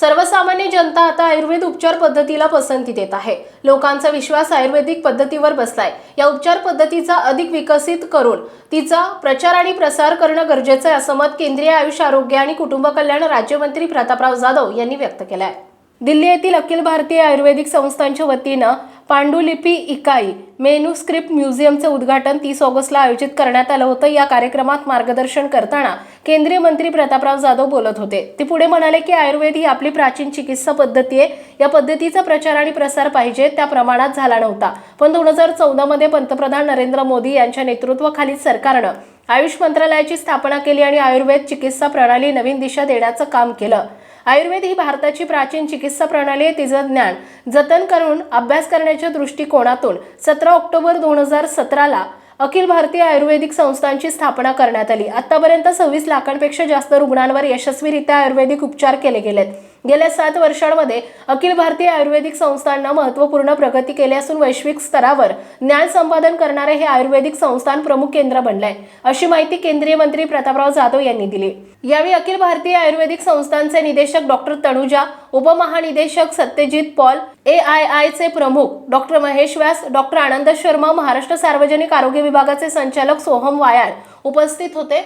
सर्वसामान्य जनता आता आयुर्वेद उपचार पद्धतीला पसंती देत आहे. लोकांचा विश्वास आयुर्वेदिक पद्धतीवर बसलाय. या उपचार पद्धतीचा अधिक विकसित करून तिचा प्रचार आणि प्रसार करणं गरजेचं आहे असं मत केंद्रीय आयुष आरोग्य आणि कुटुंब कल्याण राज्यमंत्री प्रतापराव जाधव यांनी व्यक्त केलं आहे दिल्ली येथील अखिल भारतीय आयुर्वेदिक संस्थांच्या वतीनं पांडुलिपी इकाई मेन्यूस्क्रिप्ट म्युझियमचं उद्घाटन तीस ऑगस्टला आयोजित करण्यात आलं होतं. या कार्यक्रमात मार्गदर्शन करताना केंद्रीय मंत्री प्रतापराव जाधव बोलत होते. ते पुढे म्हणाले की आयुर्वेद ही आपली प्राचीन चिकित्सा पद्धती आहे. या पद्धतीचा प्रचार आणि प्रसार पाहिजे त्या प्रमाणात झाला नव्हता. पण दोन हजार चौदामध्ये पंतप्रधान नरेंद्र मोदी यांच्या नेतृत्वाखाली सरकारनं आयुष मंत्रालयाची स्थापना केली आणि आयुर्वेद चिकित्सा प्रणाली नवीन दिशा देण्याचं काम केलं. आयुर्वेद ही भारताची प्राचीन चिकित्सा प्रणाली आहे. तिचं ज्ञान जतन करून अभ्यास करण्याच्या दृष्टिकोनातून सतरा ऑक्टोबर दोन हजार सतराला अखिल भारतीय आयुर्वेदिक संस्थांची स्थापना करण्यात आली. आतापर्यंत सव्वीस लाखांपेक्षा जास्त रुग्णांवर यशस्वीरित्या आयुर्वेदिक उपचार केले गेलेत. गेल्या सात वर्षांमध्ये अखिल भारतीय आयुर्वेदिक संस्थांना महत्त्वपूर्ण प्रगती केली असून वैश्विक स्तरावर ज्ञान संपादन करणारे हे आयुर्वेदिक संस्थान प्रमुख केंद्र बनलंय अशी माहिती केंद्रीय मंत्री प्रतापराव जाधव यांनी दिली. यावेळी अखिल भारतीय आयुर्वेदिक संस्थांचे निदेशक डॉक्टर तनुजा उपमहानिदेशक सत्यजित पॉल ए आय आयचे प्रमुख डॉक्टर महेश व्यास डॉक्टर आनंद शर्मा महाराष्ट्र सार्वजनिक आरोग्य विभागाचे संचालक सोहम वायाळ उपस्थित होते.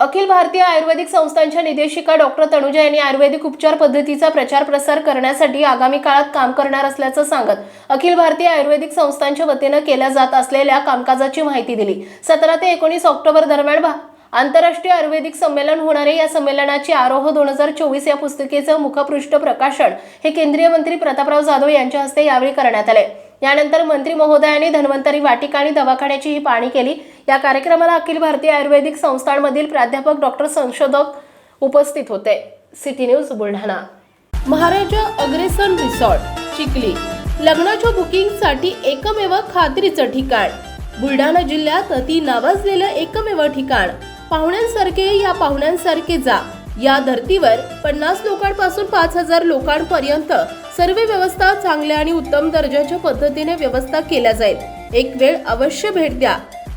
अखिल भारतीय आयुर्वेदिक संस्थांच्या निदेशिका डॉक्टर तनुजा यांनी आयुर्वेदिक उपचार पद्धतीचा प्रचार प्रसार करण्यासाठी आगामी काळात काम करणार असल्याचं सांगत अखिल भारतीय आयुर्वेदिक संस्थांच्या वतीनं केल्या जात असलेल्या कामकाजाची माहिती दिली. सतरा ते एकोणीस ऑक्टोबर दरम्यान आंतरराष्ट्रीय आयुर्वेदिक संमेलन होणारे या संमेलनाची आरोह दोन हजार चोवीस या पुस्तिकेचं मुखपृष्ठ प्रकाशन हे केंद्रीय मंत्री प्रतापराव जाधव यांच्या हस्ते यावेळी करण्यात आले. यानंतर मंत्री महोदयांनी धन्वंतरी वाटिका आणि दवाखान्याची ही पाहणी केली. या कार्यक्रमाला अखिल भारतीय आयुर्वेदिक संस्थांमधील प्राध्यापक डॉक्टर संशोधक उपस्थित होते. City news Buldhana. Maharaja Agrasen resort Chikhli. लग्नाच्या बुकिंगसाठी एकमेव खात्रीचं ठिकाण. बुलढाणा जिल्ह्यात अति नावाजलेलं एकमेव ठिकाण. पाहुण्यांसारखे या पाहुण्यांसारखे जा. या धर्तीवर पन्नास लोकांपासून पाच हजार लोकांपर्यंत सर्व व्यवस्था चांगल्या आणि उत्तम दर्जाच्या पद्धतीने व्यवस्था केल्या जाईल. एक वेळ अवश्य भेट द्या.